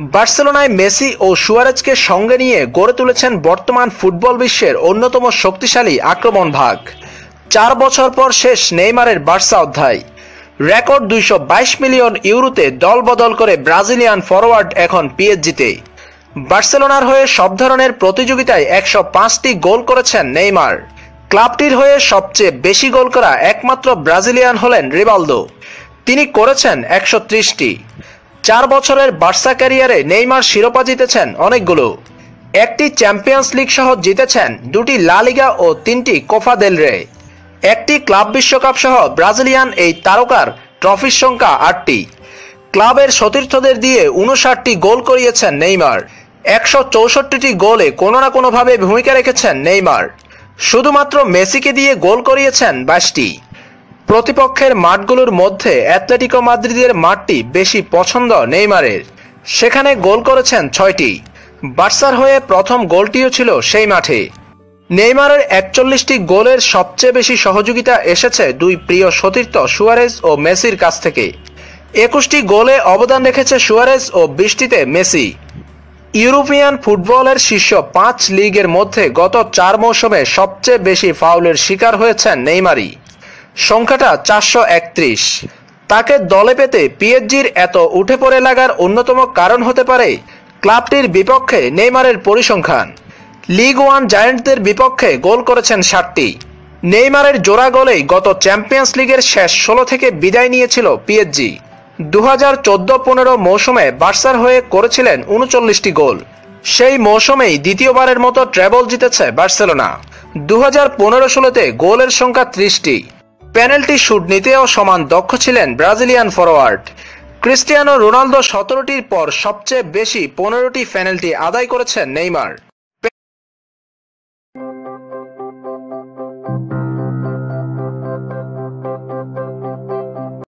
বার্সেলোনায় মেসি ও সুয়ারেজকে সঙ্গে নিয়ে গড়ে তুলেছেন বর্তমান ফুটবল বিশ্বের অন্যতম শক্তিশালী আক্রমণ ভাগ। চার বছর পর শেষ নেইমারের বার্সা অধ্যায়। রেকর্ড দুইশো বাইশ মিলিয়ন ইউরোতে দল বদল করে ব্রাজিলিয়ান ফরওয়ার্ড এখন পিএসজিতে। বার্সেলোনার হয়ে সব ধরনের প্রতিযোগিতায় একশো পাঁচটি গোল করেছেন নেইমার। ক্লাবটির হয়ে সবচেয়ে বেশি গোল করা একমাত্র ব্রাজিলিয়ান হলেন রিবালদো। তিনি করেছেন একশো ত্রিশটি। চার বছরের বার্সা ক্যারিয়ারে নেইমার শিরোপা জিতেছেন অনেকগুলো। একটি চ্যাম্পিয়ন্স লিগ সহ জিতেছেন দুটি লা লিগা ও তিনটি কোফা দেল রে। একটি ক্লাব বিশ্বকাপ সহ ব্রাজিলিয়ান এই তারকার ট্রফির সংখ্যা আটটি। ক্লাবের সতীর্থদের দিয়ে উনষাটটি গোল করিয়েছেন নেইমার। একশো চৌষট্টিটি গোলে কোনো না কোনোভাবে ভূমিকা রেখেছেন নেইমার। শুধুমাত্র মেসিকে দিয়ে গোল করিয়েছেন বাইশটি। প্রতিপক্ষের মাঠগুলোর মধ্যে অ্যাথলেটিকো মাদ্রিদের মাঠটি বেশি পছন্দ নেইমারের। সেখানে গোল করেছেন ছয়টি। বার্সার হয়ে প্রথম গোলটিও ছিল সেই মাঠে। নেইমারের একচল্লিশটি গোলের সবচেয়ে বেশি সহযোগিতা এসেছে দুই প্রিয় সতীর্থ সুয়ারেজ ও মেসির কাছ থেকে। একুশটি গোলে অবদান রেখেছে সুয়ারেজ ও বৃষ্টিতে মেসি। ইউরোপিয়ান ফুটবলের শীর্ষ পাঁচ লিগের মধ্যে গত চার মৌসুমে সবচেয়ে বেশি ফাউলের শিকার হয়েছেন নেইমারি সংখ্যাটা চারশো একত্রিশ। তাকে দলে পেতে পিএসজির এত উঠে পড়ে লাগার অন্যতম কারণ হতে পারে ক্লাবটির বিপক্ষে নেইমারের পরিসংখ্যান। লিগ ওয়ান জায়ান্টদের বিপক্ষে গোল করেছেন ষাটটি নেইমারের জোড়া গোলেই গত চ্যাম্পিয়ন্স লিগের শেষ ষোলো থেকে বিদায় নিয়েছিল পিএসজি। দু হাজার চোদ্দ পনেরো মৌসুমে বার্সার হয়ে করেছিলেন উনচল্লিশটি গোল। সেই মৌসুমেই দ্বিতীয়বারের মতো ট্রেবল জিতেছে বার্সেলোনা। দু হাজার পনেরো ষোলোতে গোলের সংখ্যা ত্রিশটি। পেনাল্টি শুট নিতেও সমান দক্ষ ছিলেন ব্রাজিলিয়ান ফরোয়ার্ড। ক্রিস্টিয়ানো রোনালদো সতেরোটির পর সবচেয়ে বেশি পনেরোটি পেনাল্টি আদায় করেছেন নেইমার।